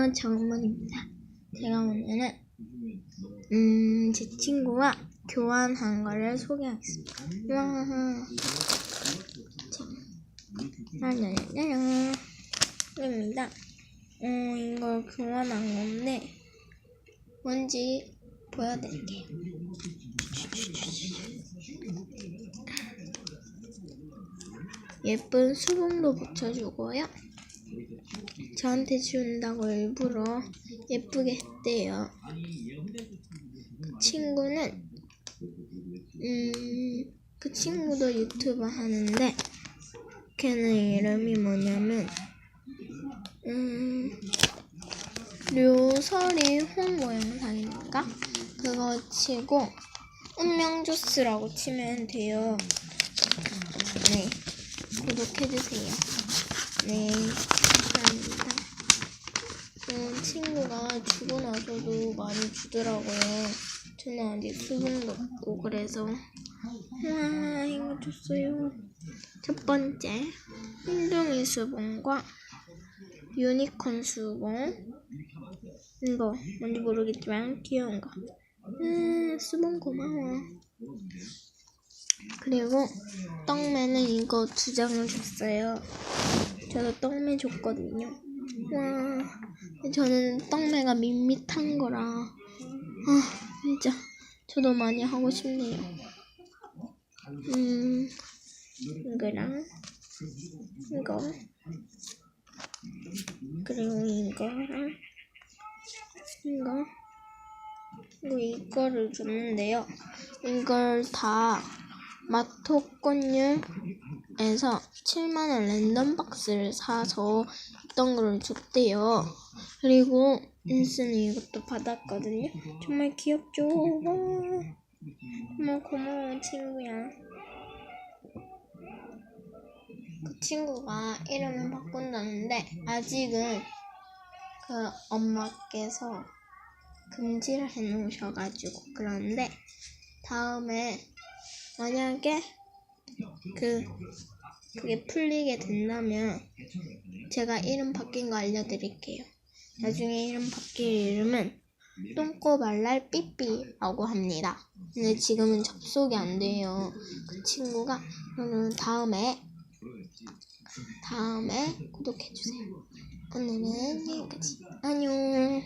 안녕하세요. 정문입니다. 제가 오늘은 음, 제 친구와 교환한 거를 소개하겠습니다. 와. 자, 짜자자자. 입니다. 어, 이걸 교환한 건데 뭔지 보여드릴게요. 예쁜 수봉도 붙여주고요. 저한테 준다고 일부러 예쁘게 했대요. 그 친구는 음, 그 친구도 유튜브 하는데 걔는 이름이 뭐냐면 음, 료설이 홍보 영상인가? 그거 치고 운명주스라고 치면 돼요. 네, 구독해주세요. 네, 감사합니다. 음, 친구가 주고 나서도 많이 주더라고요. 저는 아직 수분도 없고 그래서 와 이거 줬어요. 첫 번째 흰둥이 수봉과 유니콘 수봉 이거 뭔지 모르겠지만 귀여운 거. 음, 수봉 고마워. 그리고 떡매는 이거 두 장을 줬어요. 저도 떡매 줬거든요. 와, 저는 떡매가 밋밋한 거라. 아, 진짜. 저도 많이 하고 싶네요. 음, 이거랑, 이거. 그리고 이거랑, 이거. 그리고 이거를 줬는데요. 이걸 다 마토권율 에서 7만원 랜덤 박스를 사서 있던 거를 줬대요. 그리고 인스는 이것도 받았거든요. 정말 귀엽죠? 와, 정말 고마운 친구야. 그 친구가 이름을 바꾼다는데 아직은 그 엄마께서 금지를 해 놓으셔가지고 그런데 다음에 만약에 그 그게 풀리게 된다면 제가 이름 바뀐 거 알려드릴게요. 나중에 이름 바뀔 이름은 똥꼬발랄 삐삐라고 합니다. 근데 지금은 접속이 안 돼요. 그 친구가 그러면 다음에 다음에 구독해주세요. 오늘은 여기까지. 안녕.